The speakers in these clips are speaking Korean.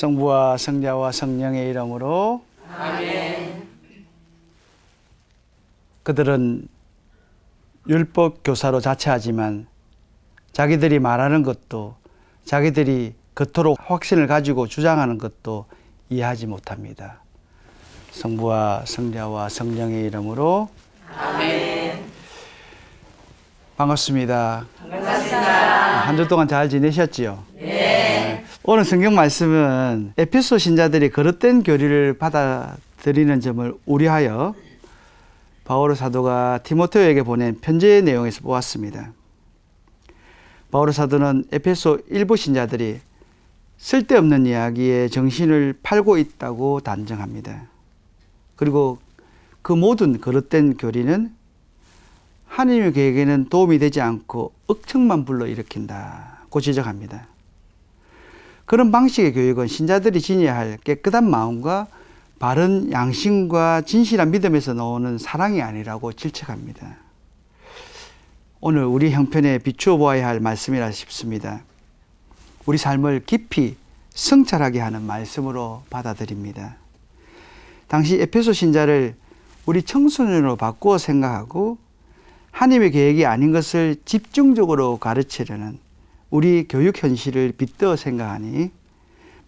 성부와 성자와 성령의 이름으로 그들은 율법 교사로 자처하지만 자기들이 말하는 것도 자기들이 그토록 확신을 가지고 주장하는 것도 이해하지 못합니다. 성부와 성자와 성령의 이름으로 반갑습니다. 한 주 동안 잘 지내셨지요? 네. 오늘 성경 말씀은 에페소 신자들이 거릇된 교리를 받아들이는 점을 우려하여 바오로 사도가 티모테오에게 보낸 편지의 내용에서 보았습니다. 바오로 사도는 에페소 일부 신자들이 쓸데없는 이야기에 정신을 팔고 있다고 단정합니다. 그리고 그 모든 거릇된 교리는 하나님의 계획에는 도움이 되지 않고 억측만 불러일으킨다고 지적합니다. 그런 방식의 교육은 신자들이 지녀야 할 깨끗한 마음과 바른 양심과 진실한 믿음에서 나오는 사랑이 아니라고 질책합니다. 오늘 우리 형편에 비추어 보아야 할 말씀이라 싶습니다. 우리 삶을 깊이 성찰하게 하는 말씀으로 받아들입니다. 당시 에페소 신자를 우리 청소년으로 바꾸어 생각하고 하나님의 계획이 아닌 것을 집중적으로 가르치려는 우리 교육 현실을 빗대어 생각하니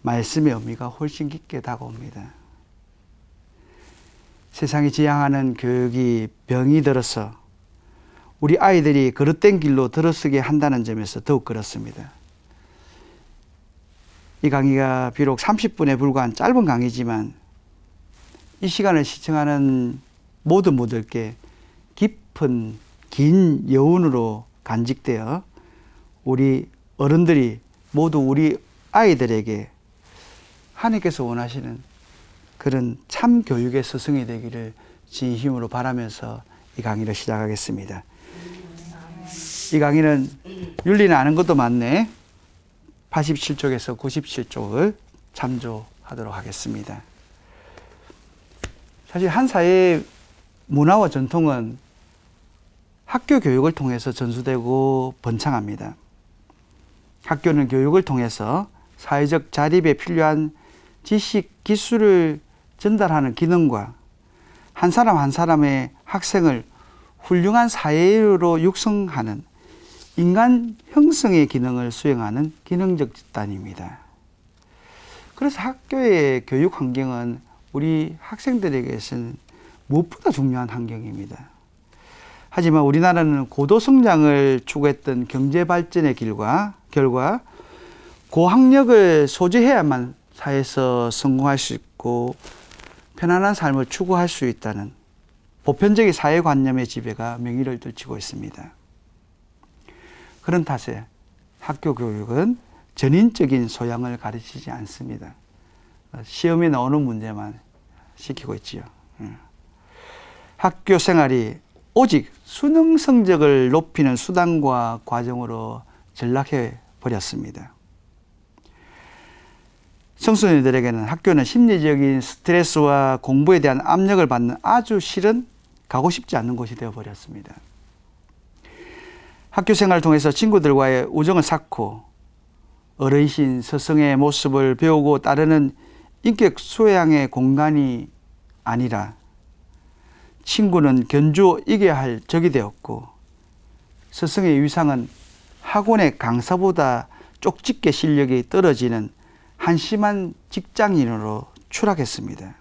말씀의 의미가 훨씬 깊게 다가옵니다. 세상이 지향하는 교육이 병이 들어서 우리 아이들이 그릇된 길로 들어서게 한다는 점에서 더욱 그렇습니다. 이 강의가 비록 30분에 불과한 짧은 강의지만 이 시간을 시청하는 모든 분들께 깊은 긴 여운으로 간직되어 우리 어른들이 모두 우리 아이들에게 하나님께서 원하시는 그런 참 교육의 스승이 되기를 진심으로 바라면서 이 강의를 시작하겠습니다. 이 강의는 윤리는 아는 것도 많네. 87쪽에서 97쪽을 참조하도록 하겠습니다. 사실 한 사회의 문화와 전통은 학교 교육을 통해서 전수되고 번창합니다. 학교는 교육을 통해서 사회적 자립에 필요한 지식, 기술을 전달하는 기능과 한 사람 한 사람의 학생을 훌륭한 사회로 육성하는 인간 형성의 기능을 수행하는 기능적 집단입니다. 그래서 학교의 교육 환경은 우리 학생들에게서는 무엇보다 중요한 환경입니다. 하지만 우리나라는 고도 성장을 추구했던 경제 발전의 길과 결과 고학력을 소지해야만 사회에서 성공할 수 있고 편안한 삶을 추구할 수 있다는 보편적인 사회관념의 지배가 명의를 떨치고 있습니다. 그런 탓에 학교 교육은 전인적인 소양을 가르치지 않습니다. 시험에 나오는 문제만 시키고 있지요. 음. 학교 생활이 오직 수능 성적을 높이는 수단과 과정으로 전락해 버렸습니다. 청소년들에게는 학교는 심리적인 스트레스와 공부에 대한 압력을 받는 아주 싫은 가고 싶지 않는 곳이 되어 버렸습니다. 학교 생활을 통해서 친구들과의 우정을 쌓고 어르신 스승의 모습을 배우고 따르는 인격 소양의 공간이 아니라 친구는 견주어 이겨야 할 적이 되었고 스승의 위상은 학원의 강사보다 쪽집게 실력이 떨어지는 한심한 직장인으로 추락했습니다.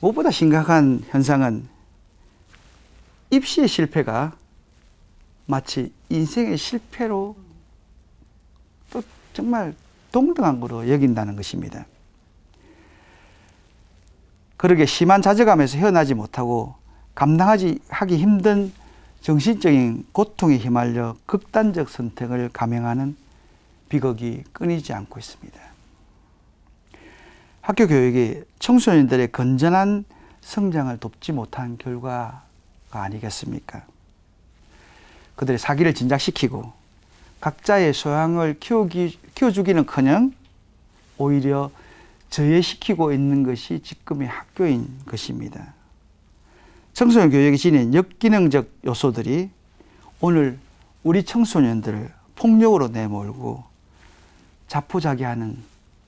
무엇보다 심각한 현상은 입시의 실패가 마치 인생의 실패로 또 정말 동등한 거로 여긴다는 것입니다. 그러게 심한 좌절감에서 헤어나지 못하고 감당하지 하기 힘든 정신적인 고통에 휘말려 극단적 선택을 감행하는 비극이 끊이지 않고 있습니다. 학교 교육이 청소년들의 건전한 성장을 돕지 못한 결과가 아니겠습니까? 그들의 사기를 진작시키고 각자의 소양을 키우기, 키워주기는 커녕 오히려 저해시키고 있는 것이 지금의 학교인 것입니다. 청소년 교육이 지닌 역기능적 요소들이 오늘 우리 청소년들을 폭력으로 내몰고 자포자기하는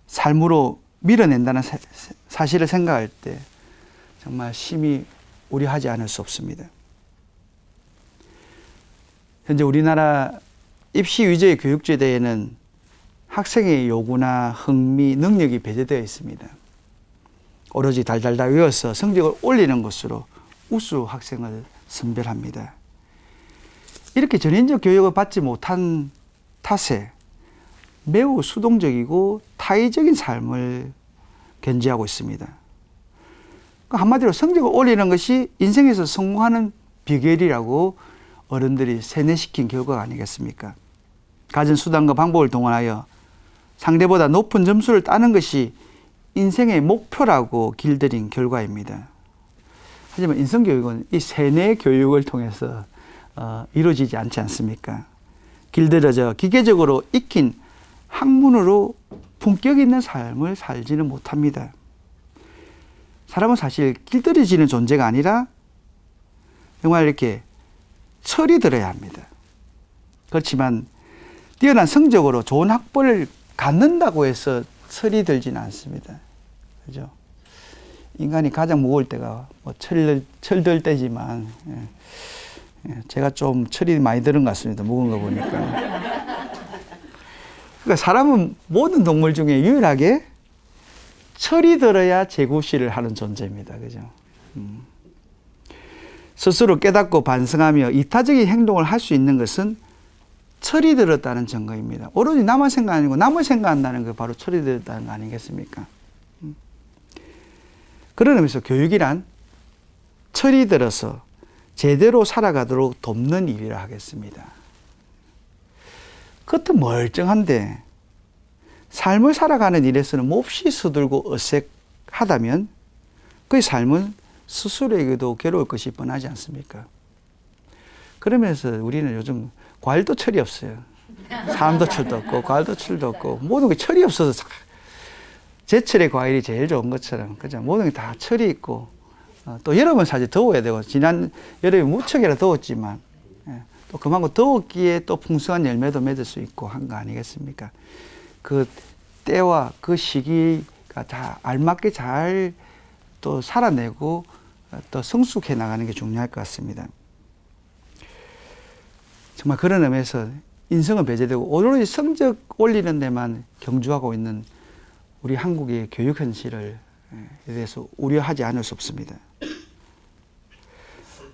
삶으로 밀어낸다는 사- 사실을 생각할 때 정말 심히 우려하지 않을 수 없습니다. 현재 우리나라 입시 위주의 교육제도에는 학생의 요구나 흥미, 능력이 배제되어 있습니다. 오로지 달달달 외워서 성적을 올리는 것으로 우수 학생을 선별합니다. 이렇게 전인적 교육을 받지 못한 탓에 매우 수동적이고 타의적인 삶을 견지하고 있습니다. 그 한마디로 성적을 올리는 것이 인생에서 성공하는 비결이라고 어른들이 세뇌시킨 결과가 아니겠습니까? 가진 수단과 방법을 동원하여 상대보다 높은 점수를 따는 것이 인생의 목표라고 길들인 결과입니다. 하지만 인성교육은 이 세뇌 교육을 통해서 어, 이루어지지 않지 않습니까? 길들여져 기계적으로 익힌 학문으로 품격 있는 삶을 살지는 못합니다. 사람은 사실 길들여지는 존재가 아니라 정말 이렇게 철이 들어야 합니다. 그렇지만 뛰어난 성적으로 좋은 학벌을 갖는다고 해서 철이 들지는 않습니다. 그죠? 인간이 가장 무거울 때가 뭐 철, 철들 때지만, 예. 예, 제가 좀 철이 많이 들은 것 같습니다. 무거운 거 보니까. 그러니까 사람은 모든 동물 중에 유일하게 철이 들어야 재구실을 하는 존재입니다. 그죠? 음. 스스로 깨닫고 반성하며 이타적인 행동을 할 수 있는 것은 철이 들었다는 증거입니다. 오로지 나만 생각 아니고 남을 생각한다는 게 바로 철이 들었다는 거 아니겠습니까? 음. 그런 의미에서 교육이란 철이 들어서 제대로 살아가도록 돕는 일이라 하겠습니다. 겉은 멀쩡한데 삶을 살아가는 일에서는 몹시 서들고 어색하다면 그의 삶은 스스로에게도 괴로울 것이 뻔하지 않습니까? 그러면서 우리는 요즘 과일도 철이 없어요. 사람도 철도 없고 과일도 철도 없고 모든 게 철이 없어서 자- 제철의 과일이 제일 좋은 것처럼 그죠? 모든 게 다 철이 있고 어, 또 여름은 사실 더워야 되고 지난 여름에 무척이나 더웠지만 예, 또 그만큼 더웠기에 또 풍성한 열매도 맺을 수 있고 한 거 아니겠습니까? 그 때와 그 시기가 다 알맞게 잘 또 살아내고 어, 또 성숙해 나가는 게 중요할 것 같습니다. 정말 그런 의미에서 인성은 배제되고 오로지 성적 올리는 데만 경주하고 있는 우리 한국의 교육 현실을 에 대해서 우려하지 않을 수 없습니다.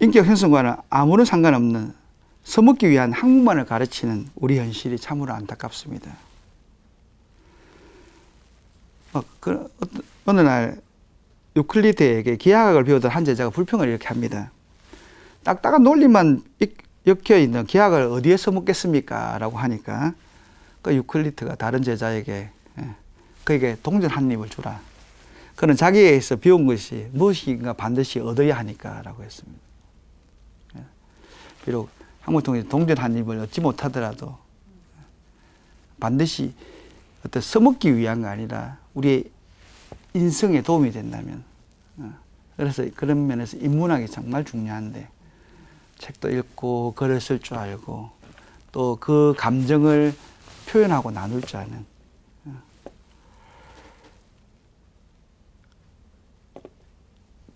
인격 형성과는 아무런 상관없는 써먹기 위한 학문만을 가르치는 우리 현실이 참으로 안타깝습니다. 어, 그, 어느 날 유클리드에게 기하학을 배우던 한 제자가 불평을 이렇게 합니다. 딱딱한 논리만 익- 엮여 있는 기하학을 어디에 써먹겠습니까? 라고 하니까 그 유클리드가 다른 제자에게 예, 그에게 동전 한 입을 주라. 그는 자기에게서 배운 것이 무엇인가 반드시 얻어야 하니까 라고 했습니다. 예. 비록 한국 통해 동전 한 입을 얻지 못하더라도 반드시 어떤 써먹기 위한 거 아니라 우리의 인성에 도움이 된다면 어, 그래서 그런 면에서 인문학이 정말 중요한데 책도 읽고 글을 쓸 줄 알고 또 그 감정을 표현하고 나눌 줄 아는 어.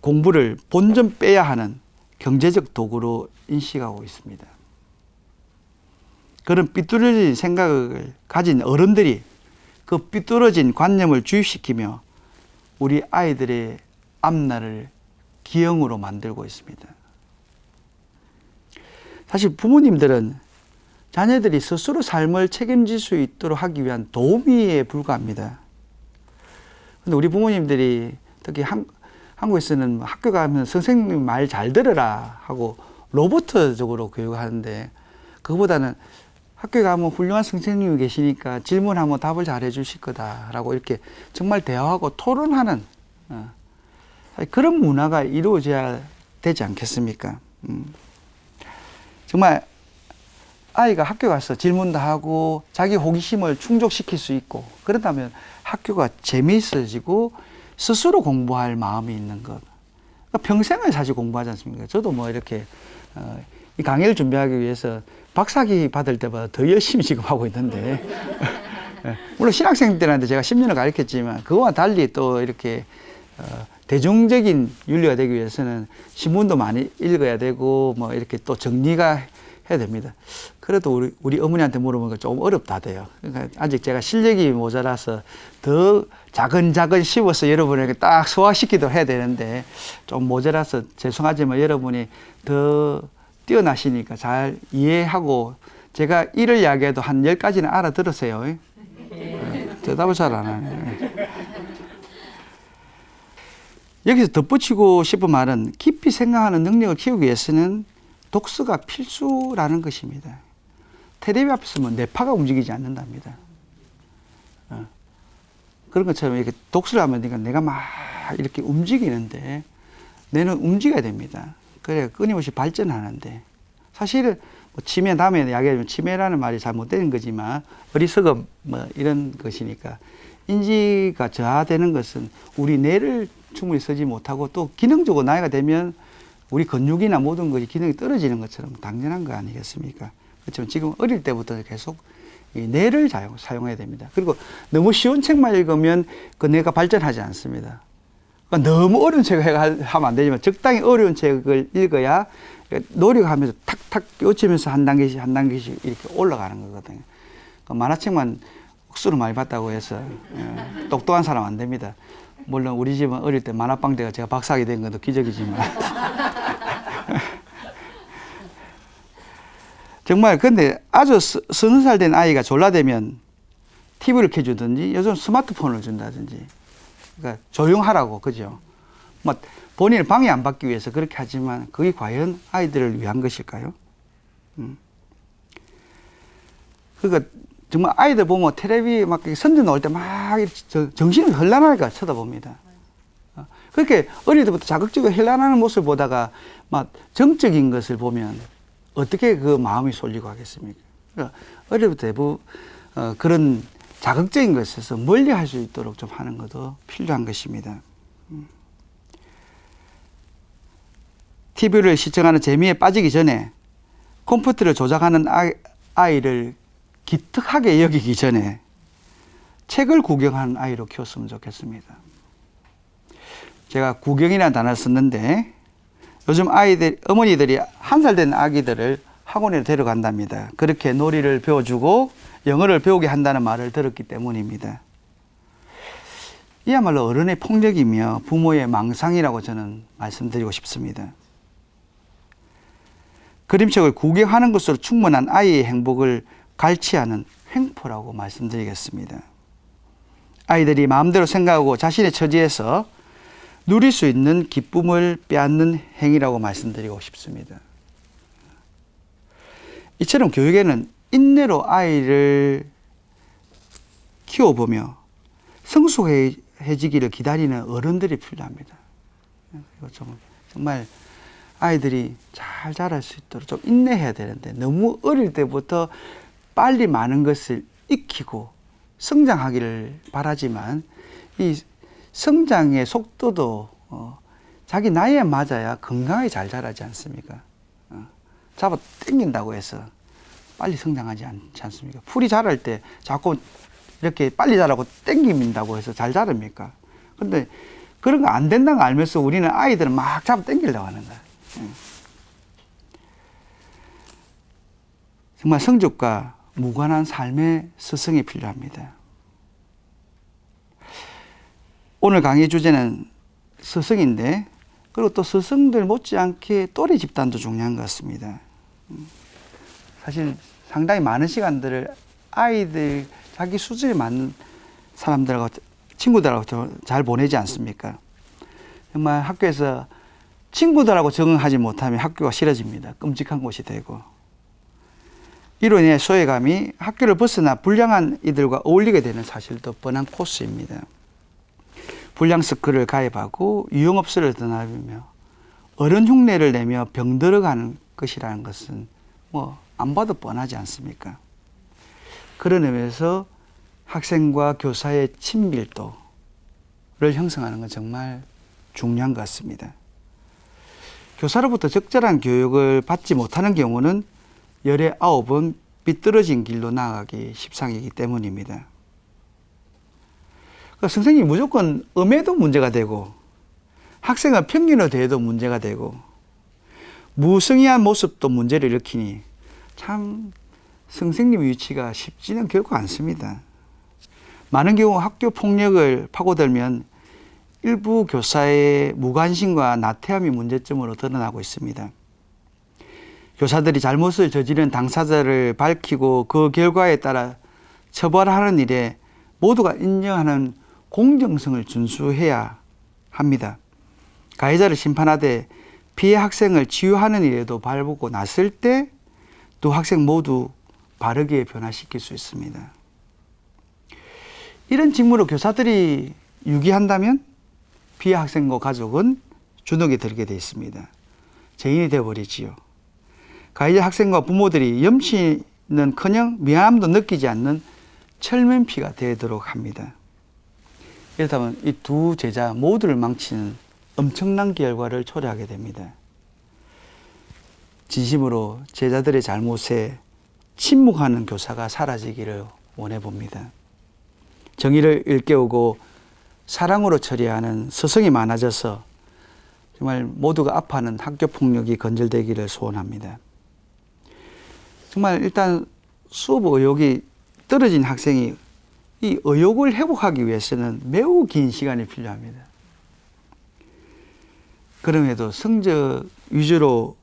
공부를 본전 빼야 하는 경제적 도구로 인식하고 있습니다. 그런 삐뚤어진 생각을 가진 어른들이 그 삐뚤어진 관념을 주입시키며 우리 아이들의 앞날을 기형으로 만들고 있습니다. 사실 부모님들은 자녀들이 스스로 삶을 책임질 수 있도록 하기 위한 도우미에 불과합니다. 근데 우리 부모님들이 특히 한, 한국에서는 학교 가면 선생님 말 잘 들으라 하고 로보트적으로 교육하는데 그거보다는 학교에 가면 훌륭한 선생님이 계시니까 질문하면 답을 잘 해주실 거다라고 이렇게 정말 대화하고 토론하는 어, 그런 문화가 이루어져야 되지 않겠습니까? 음. 정말 아이가 학교 가서 질문도 하고 자기 호기심을 충족시킬 수 있고 그렇다면 학교가 재미있어지고 스스로 공부할 마음이 있는 것. 그러니까 평생을 사실 공부하지 않습니까? 저도 뭐 이렇게 어, 이 강의를 준비하기 위해서 박사학위 받을 때보다 더 열심히 지금 하고 있는데 예. 물론 신학생 때한테 제가 10년을 가르쳤지만 그거와 달리 또 이렇게 어, 대중적인 윤리가 되기 위해서는 신문도 많이 읽어야 되고 뭐 이렇게 또 정리가 해야 됩니다. 그래도 우리, 우리 어머니한테 물어보니까 좀 어렵다 돼요. 그러니까 아직 제가 실력이 모자라서 더 작은 작은 씹어서 여러분에게 딱 소화시키도록 해야 되는데 좀 모자라서 죄송하지만 여러분이 더 뛰어나시니까 잘 이해하고 제가 일을 이야기해도 한 열가지는 알아들으세요. 예, 대답을 잘 안 하네. 여기서 덧붙이고 싶은 말은 깊이 생각하는 능력을 키우기 위해서는 독서가 필수라는 것입니다. 테레비 앞에서 뭐 뇌파가 움직이지 않는답니다. 어. 그런 것처럼 이렇게 독서를 하면 그러니까 내가 막 이렇게 움직이는데 뇌는 움직여야 됩니다. 그래 끊임없이 발전하는데 사실은 뭐 치매 다음에 이야기하면 치매라는 말이 잘못된 거지만 어리석음 뭐 이런 것이니까 인지가 저하되는 것은 우리 뇌를 충분히 쓰지 못하고 또 기능적으로 나이가 되면 우리 근육이나 모든 것이 기능이 떨어지는 것처럼 당연한 거 아니겠습니까? 그렇지만 지금 어릴 때부터 계속 이 뇌를 사용, 사용해야 됩니다. 그리고 너무 쉬운 책만 읽으면 그 뇌가 발전하지 않습니다. 그러니까 너무 어려운 책을 해- 하면 안 되지만 적당히 어려운 책을 읽어야 노력하면서 탁탁 꽂히면서 한 단계씩 한 단계씩 이렇게 올라가는 거거든요. 그 만화책만 억수로 많이 봤다고 해서 예, 똑똑한 사람 안 됩니다. 물론 우리 집은 어릴 때 만화방 대가 제가 박사하게 된 것도 기적이지만 정말 근데 아주 스- 서너 살 된 아이가 졸라대면 TV를 켜주든지 요즘 스마트폰을 준다든지 그러니까 조용하라고 그죠? 뭐 본인을 방해 안 받기 위해서 그렇게 하지만 그게 과연 아이들을 위한 것일까요? 음. 그러니까 정말 아이들 보면 텔레비 막 선전 나올 때 막 정신이 현란하게 쳐다봅니다. 어, 그렇게 어릴 때부터 자극적으로 현란하는 모습을 보다가 막 정적인 것을 보면 어떻게 그 마음이 쏠리고 하겠습니까? 그러니까 어릴 대부 어, 그런 자극적인 것에서 멀리 할 수 있도록 좀 하는 것도 필요한 것입니다. TV를 시청하는 재미에 빠지기 전에 컴퓨터를 조작하는 아이, 아이를 기특하게 여기기 전에 책을 구경하는 아이로 키웠으면 좋겠습니다. 제가 구경이라는 단어를 썼는데 요즘 아이들, 어머니들이 한 살 된 아기들을 학원에 데려간답니다. 그렇게 놀이를 배워주고 영어를 배우게 한다는 말을 들었기 때문입니다. 이야말로 어른의 폭력이며 부모의 망상이라고 저는 말씀드리고 싶습니다. 그림책을 구경하는 것으로 충분한 아이의 행복을 갈취하는 횡포라고 말씀드리겠습니다. 아이들이 마음대로 생각하고 자신의 처지에서 누릴 수 있는 기쁨을 빼앗는 행위라고 말씀드리고 싶습니다. 이처럼 교육에는 인내로 아이를 키워보며 성숙해지기를 기다리는 어른들이 필요합니다. 정말 아이들이 잘 자랄 수 있도록 좀 인내해야 되는데 너무 어릴 때부터 빨리 많은 것을 익히고 성장하기를 바라지만 이 성장의 속도도 어, 자기 나이에 맞아야 건강하게 잘 자라지 않습니까? 어, 잡아 당긴다고 해서 빨리 성장하지 않지 않습니까? 풀이 자랄 때 자꾸 이렇게 빨리 자라고 당긴다고 해서 잘 자랍니까? 근데 그런 거 안 된다는 거 알면서 우리는 아이들은 막 잡아 당기려고 하는 거야. 음. 정말 성적과 무관한 삶의 스승이 필요합니다. 오늘 강의 주제는 스승인데, 그리고 또 스승들 못지않게 또래 집단도 중요한 것 같습니다. 음. 사실 상당히 많은 시간들을 아이들, 자기 수준에 맞는 사람들하고, 친구들하고 잘 보내지 않습니까? 정말 학교에서 친구들하고 적응하지 못하면 학교가 싫어집니다. 끔찍한 곳이 되고. 이로 인해 소외감이 학교를 벗어나 불량한 이들과 어울리게 되는 사실도 뻔한 코스입니다. 불량 서클을 가입하고 유흥업소를 떠나며 어른 흉내를 내며 병들어가는 것이라는 것은 뭐 안 봐도 뻔하지 않습니까? 그런 의미에서 학생과 교사의 친밀도를 형성하는 건 정말 중요한 것 같습니다. 교사로부터 적절한 교육을 받지 못하는 경우는 열의 아홉은 비뚤어진 길로 나아가기 십상이기 때문입니다. 그러니까 선생님이 무조건 음해도 문제가 되고 학생의 평균의 대해도 문제가 되고 무성의한 모습도 문제를 일으키니 참 선생님 위치가 쉽지는 결코 않습니다. 많은 경우 학교 폭력을 파고들면 일부 교사의 무관심과 나태함이 문제점으로 드러나고 있습니다. 교사들이 잘못을 저지른 당사자를 밝히고 그 결과에 따라 처벌하는 일에 모두가 인정하는 공정성을 준수해야 합니다. 가해자를 심판하되 피해 학생을 치유하는 일에도 발보고 났을 때 두 학생 모두 바르게 변화시킬 수 있습니다. 이런 직무를 교사들이 유기한다면 피해 학생과 가족은 주눅에 들게 되어 있습니다. 죄인이 되어버리지요. 가해자 학생과 부모들이 염치는커녕 미안함도 느끼지 않는 철면피가 되도록 합니다. 이렇다면 이 두 제자 모두를 망치는 엄청난 결과를 초래하게 됩니다. 진심으로 제자들의 잘못에 침묵하는 교사가 사라지기를 원해 봅니다. 정의를 일깨우고 사랑으로 처리하는 스승이 많아져서 정말 모두가 아파하는 학교 폭력이 건절되기를 소원합니다. 정말 일단 수업 의욕이 떨어진 학생이 이 의욕을 회복하기 위해서는 매우 긴 시간이 필요합니다. 그럼에도 성적 위주로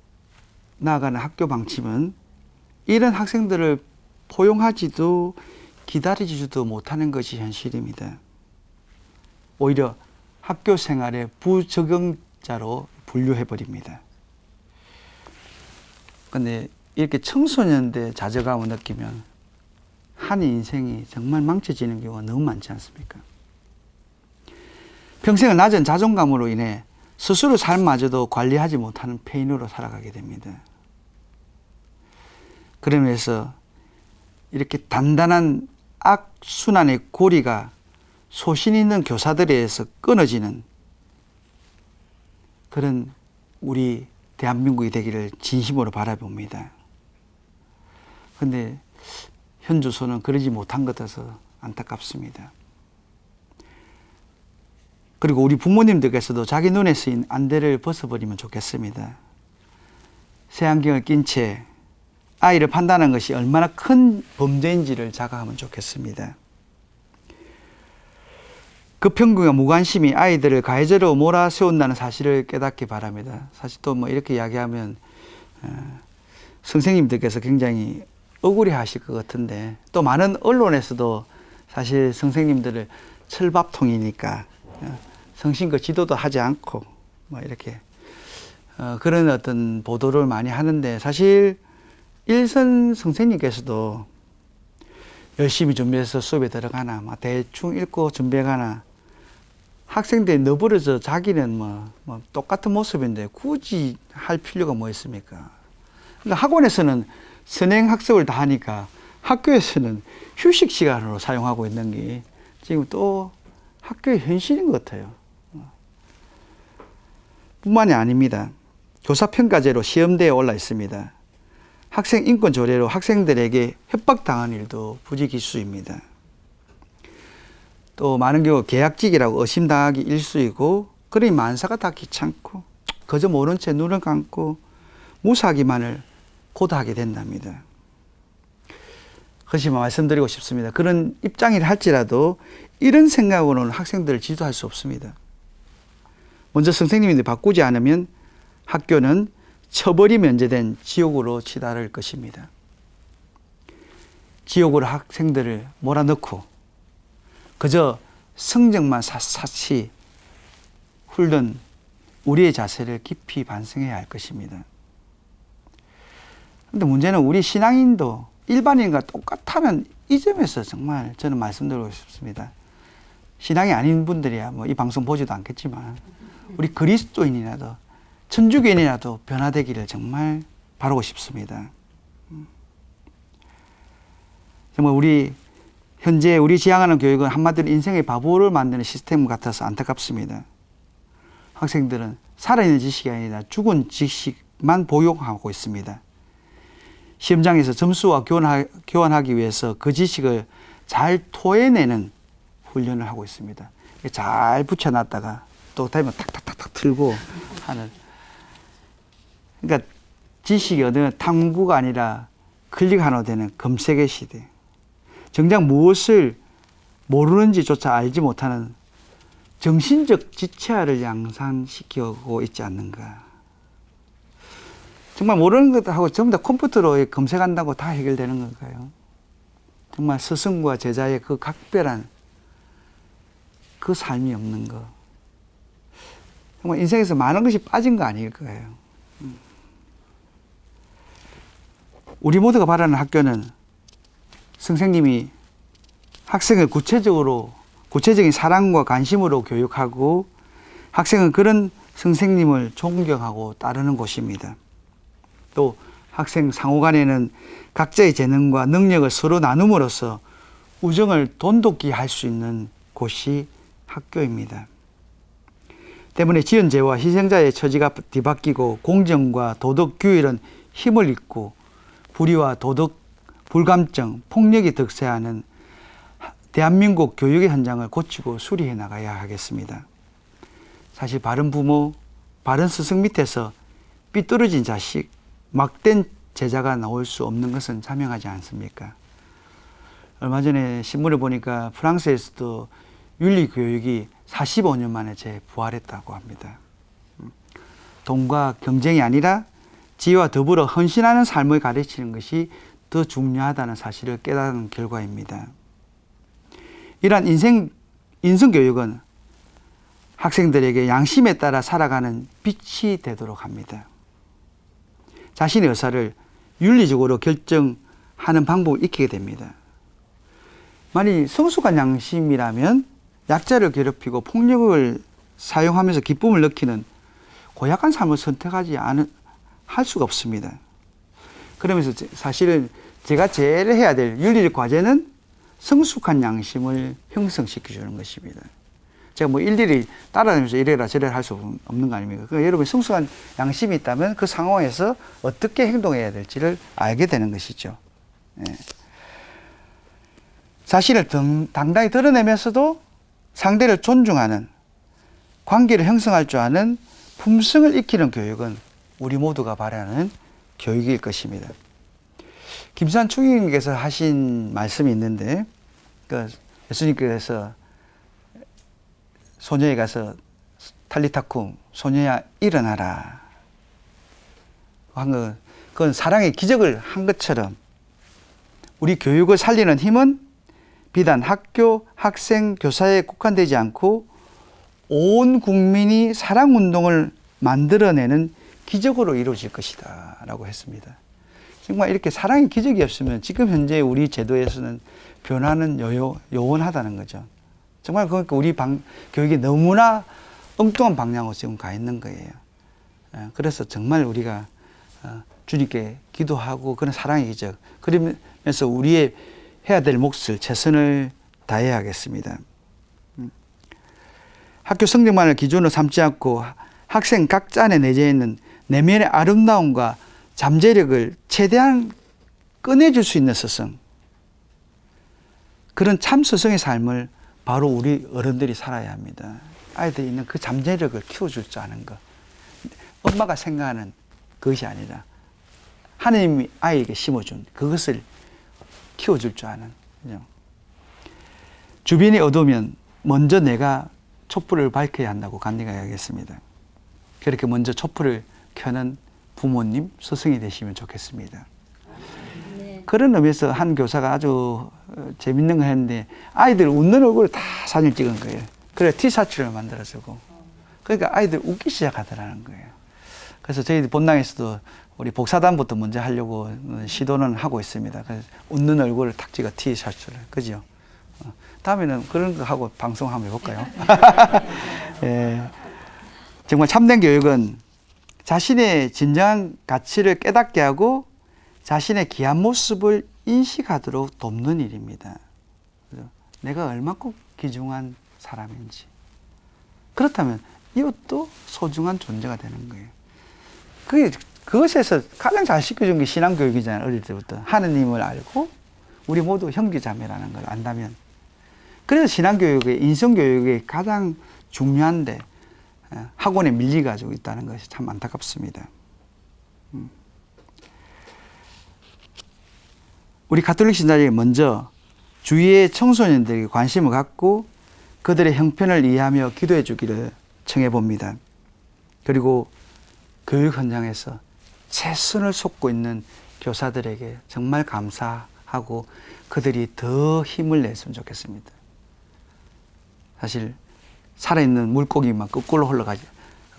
나아가는 학교 방침은 이런 학생들을 포용하지도 기다리지도 못하는 것이 현실입니다. 오히려 학교 생활의 부적응자로 분류해버립니다. 근데 이렇게 청소년대 좌절감을 느끼면 한 인생이 정말 망쳐지는 경우가 너무 많지 않습니까? 평생을 낮은 자존감으로 인해 스스로 삶마저도 관리하지 못하는 폐인으로 살아가게 됩니다. 그러면서 이렇게 단단한 악순환의 고리가 소신 있는 교사들에 의해서 끊어지는 그런 우리 대한민국이 되기를 진심으로 바라봅니다. 근데 현 주소는 그러지 못한 것 같아서 안타깝습니다. 그리고 우리 부모님들께서도 자기 눈에 쓰인 안대를 벗어버리면 좋겠습니다. 새 안경을 낀 채 아이를 판단하는 것이 얼마나 큰 범죄인지를 자각하면 좋겠습니다. 그 평균과 무관심이 아이들을 가해자로 몰아세운다는 사실을 깨닫기 바랍니다. 사실 또 뭐 이렇게 이야기하면 어, 선생님들께서 굉장히 억울해 하실 것 같은데 또 많은 언론에서도 사실 선생님들을 철밥통이니까 어, 성신과 지도도 하지 않고 뭐 이렇게 어, 그런 어떤 보도를 많이 하는데 사실 일선 선생님께서도 열심히 준비해서 수업에 들어가나 뭐 대충 읽고 준비하나 학생들이 너버려져 자기는 뭐, 뭐 똑같은 모습인데 굳이 할 필요가 뭐 있습니까? 그러니까 학원에서는 선행 학습을 다 하니까 학교에서는 휴식 시간으로 사용하고 있는 게 지금 또 학교의 현실인 것 같아요. 뿐만이 아닙니다. 교사평가제로 시험대에 올라 있습니다. 학생 인권 조례로 학생들에게 협박당한 일도 부지기수입니다. 또 많은 경우 계약직이라고 의심당하기 일수이고 그러니 만사가 다 귀찮고 그저 모른 채 눈을 감고 무사하기만을 고도하게 된답니다. 그것이 말씀드리고 싶습니다. 그런 입장이라 할지라도 이런 생각으로는 학생들을 지도할 수 없습니다. 먼저 선생님이 바꾸지 않으면 학교는 처벌이 면제된 지옥으로 치달을 것입니다. 지옥으로 학생들을 몰아넣고 그저 성적만 샅샅이 훑는 우리의 자세를 깊이 반성해야 할 것입니다. 근데 문제는 우리 신앙인도 일반인과 똑같다는 이 점에서 정말 저는 말씀드리고 싶습니다. 신앙이 아닌 분들이야 뭐 이 방송 보지도 않겠지만 우리 그리스도인이라도 천주교인이라도 변화되기를 정말 바라고 싶습니다. 정말 우리 현재 우리 지향하는 교육은 한마디로 인생의 바보를 만드는 시스템 같아서 안타깝습니다. 학생들은 살아있는 지식이 아니라 죽은 지식만 보용하고 있습니다. 시험장에서 점수와 교환하, 교환하 기 위해서 그 지식을 잘 토해내는 훈련을 하고 있습니다. 잘 붙여놨다가 또 다이면 탁탁탁탁 틀고 하는. 그러니까 지식이 어느 탐구가 아니라 클릭 하나 되는 검색의 시대. 정작 무엇을 모르는지조차 알지 못하는 정신적 지체화를 양산시키고 있지 않는가. 정말 모르는 것하고 전부 다 컴퓨터로 검색한다고 다 해결되는 건가요? 정말 스승과 제자의 그 각별한 그 삶이 없는 거. 정말 인생에서 많은 것이 빠진 거 아닐까요? 음. 우리 모두가 바라는 학교는 선생님이 학생을 구체적으로 구체적인 사랑과 관심으로 교육하고 학생은 그런 선생님을 존경하고 따르는 곳입니다. 또 학생 상호 간에는 각자의 재능과 능력을 서로 나눔으로써 우정을 돈독히 할 수 있는 곳이 학교입니다. 때문에 지연제와 희생자의 처지가 뒤바뀌고 공정과 도덕 규율은 힘을 잃고 불의와 도덕 불감정, 폭력이 득세하는 대한민국 교육의 현장을 고치고 수리해 나가야 하겠습니다. 사실 바른 부모, 바른 스승 밑에서 삐뚤어진 자식, 막된 제자가 나올 수 없는 것은 자명하지 않습니까? 얼마 전에 신문을 보니까 프랑스에서도 윤리 교육이 45년 만에 재부활했다고 합니다. 돈과 경쟁이 아니라 지혜와 더불어 헌신하는 삶을 가르치는 것이 더 중요하다는 사실을 깨달은 결과입니다. 이러한 인생, 인성교육은 학생들에게 양심에 따라 살아가는 빛이 되도록 합니다. 자신의 의사를 윤리적으로 결정하는 방법을 익히게 됩니다. 만일 성숙한 양심이라면 약자를 괴롭히고 폭력을 사용하면서 기쁨을 느끼는 고약한 삶을 선택하지 않을 할 수가 없습니다. 그러면서 제- 사실은 제가 제일 해야 될 윤리적 과제는 성숙한 양심을 형성시켜 주는 것입니다. 제가 뭐 일일이 따라다니면서 이래라 저래라 할 수 없는 거 아닙니까? 그러니까 여러분이 성숙한 양심이 있다면 그 상황에서 어떻게 행동해야 될지를 알게 되는 것이죠. 예. 자신을 당- 당당히 드러내면서도 상대를 존중하는 관계를 형성할 줄 아는 품성을 익히는 교육은 우리 모두가 바라는 교육일 것입니다. 김수환 총리님께서 하신 말씀이 있는데, 그 예수님께서 소녀에 가서 탈리타쿰 소녀야 일어나라 한 건, 그건 사랑의 기적을 한 것처럼 우리 교육을 살리는 힘은 비단 학교, 학생, 교사에 국한되지 않고 온 국민이 사랑 운동을 만들어내는 기적으로 이루어질 것이다. 라고 했습니다. 정말 이렇게 사랑의 기적이 없으면 지금 현재 우리 제도에서는 변화는 요원하다는 거죠. 정말 그러니까 우리 방, 교육이 너무나 엉뚱한 방향으로 지금 가 있는 거예요. 예, 그래서 정말 우리가 어, 주님께 기도하고 그런 사랑의 기적, 그러면서 우리의 해야 될 몫을 최선을 다해야 하겠습니다. 음. 학교 성적만을 기준으로 삼지 않고 학생 각자 안에 내재 있는 내면의 아름다움과 잠재력을 최대한 꺼내줄 수 있는 스승. 그런 참 스승의 삶을 바로 우리 어른들이 살아야 합니다. 아이들이 있는 그 잠재력을 키워줄 줄 아는 것. 엄마가 생각하는 그것이 아니라 하나님이 아이에게 심어준 그것을 키워줄 줄 아는. 주변이 어두우면 먼저 내가 촛불을 밝혀야 한다고 간증하겠습니다. 그렇게 먼저 촛불을 켜는 부모님, 스승이 되시면 좋겠습니다. 그런 의미에서 한 교사가 아주 어, 재밌는 거 했는데 아이들 웃는 얼굴을 다 사진 찍은 거예요. 그래 티셔츠를 만들어주고 그러니까 아이들 웃기 시작하더라는 거예요. 그래서 저희 본당에서도 우리 복사단부터 먼저 하려고 시도는 하고 있습니다. 그래서 웃는 얼굴을 탁 찍어 티셔츠를 그죠? 어, 다음에는 그런 거 하고 방송 한번 해볼까요? 예, 정말 참된 교육은 자신의 진정한 가치를 깨닫게 하고 자신의 귀한 모습을 인식하도록 돕는 일입니다. 내가 얼마큼 귀중한 사람인지. 그렇다면 이것도 소중한 존재가 되는 거예요. 그게 그것에서 가장 잘 시켜준 게 신앙교육이잖아요. 어릴 때부터. 하느님을 알고 우리 모두 형제자매라는 걸 안다면 그래서 신앙교육의 인성교육이 가장 중요한데 어, 학원에 밀려가지고 있다는 것이 참 안타깝습니다. 음. 우리 가톨릭 신자들이 먼저 주위의 청소년들에게 관심을 갖고 그들의 형편을 이해하며 기도해 주기를 청해 봅니다. 그리고 교육 현장에서 최선을 쏟고 있는 교사들에게 정말 감사하고 그들이 더 힘을 냈으면 좋겠습니다. 사실 살아있는 물고기만 거꾸로 흘러가지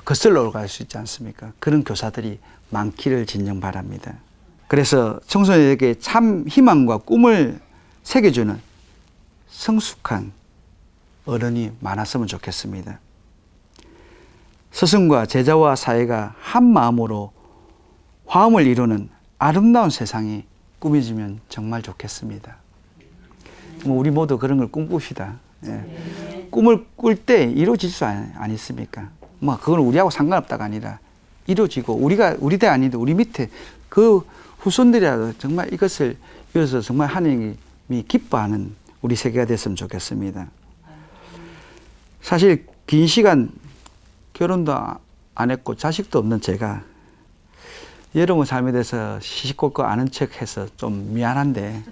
거슬러 올라갈 수 있지 않습니까? 그런 교사들이 많기를 진정 바랍니다. 그래서 청소년에게 참 희망과 꿈을 새겨주는 성숙한 어른이 많았으면 좋겠습니다. 스승과 제자와 사회가 한 마음으로 화음을 이루는 아름다운 세상이 꾸며지면 정말 좋겠습니다. 뭐 우리 모두 그런 걸 꿈꿉시다. 예. 꿈을 꿀 때 이루어질 수 아니, 아니 습니까? 뭐 그건 우리하고 상관없다가 아니라 이루어지고 우리가 우리 대 아니도 우리 밑에 그 후손들이라도 정말 이것을 이어서 정말 하나님이 기뻐하는 우리 세계가 됐으면 좋겠습니다. 사실 긴 시간 결혼도 안 했고 자식도 없는 제가 여러분 삶에 대해서 시시콜콜 아는 척 해서 좀 미안한데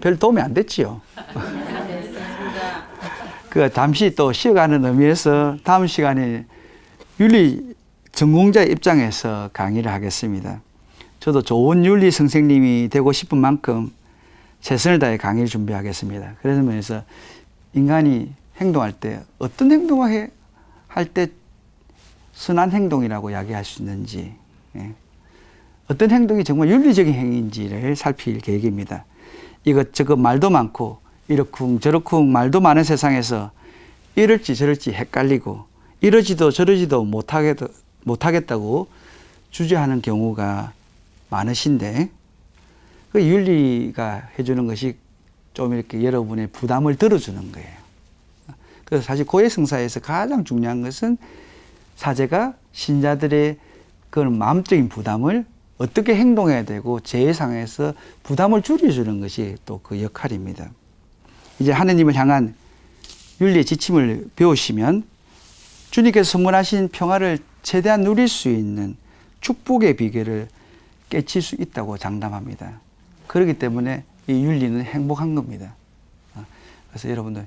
별 도움이 안 됐지요. 그 잠시 또 쉬어가는 의미에서 다음 시간에 윤리 전공자 입장에서 강의를 하겠습니다. 저도 좋은 윤리 선생님이 되고 싶은 만큼 최선을 다해 강의를 준비하겠습니다. 그래서 면에서 인간이 행동할 때 어떤 행동을 할때 선한 행동이라고 이야기할 수 있는지 예. 어떤 행동이 정말 윤리적인 행위인지를 살필 계획입니다. 이것저것 말도 많고 이렇쿵 저렇쿵 말도 많은 세상에서 이럴지 저럴지 헷갈리고 이러지도 저러지도 못하겠, 못하겠다고 주저하는 경우가 많으신데 그 윤리가 해주는 것이 좀 이렇게 여러분의 부담을 덜어주는 거예요. 그래서 사실 고해성사에서 가장 중요한 것은 사제가 신자들의 그런 마음적인 부담을 어떻게 행동해야 되고 제상에서 부담을 줄여주는 것이 또 그 역할입니다. 이제 하느님을 향한 윤리의 지침을 배우시면 주님께서 선물하신 평화를 최대한 누릴 수 있는 축복의 비결을 깨칠 수 있다고 장담합니다. 그렇기 때문에 이 윤리는 행복한 겁니다. 어, 그래서 여러분들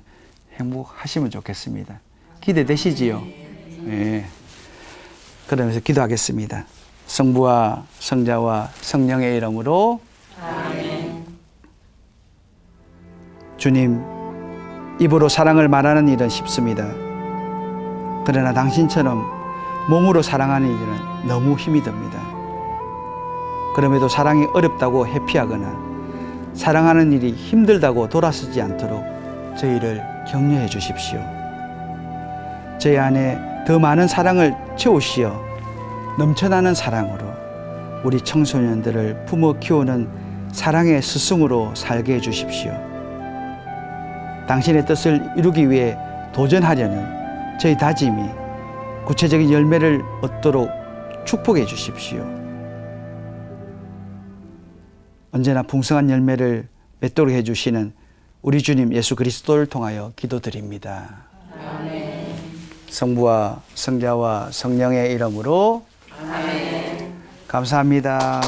행복하시면 좋겠습니다. 기대되시지요? 예. 그러면서 기도하겠습니다. 성부와 성자와 성령의 이름으로 주님 입으로 사랑을 말하는 일은 쉽습니다. 그러나 당신처럼 몸으로 사랑하는 일은 너무 힘이 듭니다. 그럼에도 사랑이 어렵다고 회피하거나 사랑하는 일이 힘들다고 돌아서지 않도록 저희를 격려해 주십시오. 저희 안에 더 많은 사랑을 채우시어 넘쳐나는 사랑으로 우리 청소년들을 품어 키우는 사랑의 스승으로 살게 해 주십시오. 당신의 뜻을 이루기 위해 도전하려는 저희 다짐이 구체적인 열매를 얻도록 축복해 주십시오. 언제나 풍성한 열매를 맺도록 해주시는 우리 주님 예수 그리스도를 통하여 기도드립니다. 성부와 성자와 성령의 이름으로 감사합니다.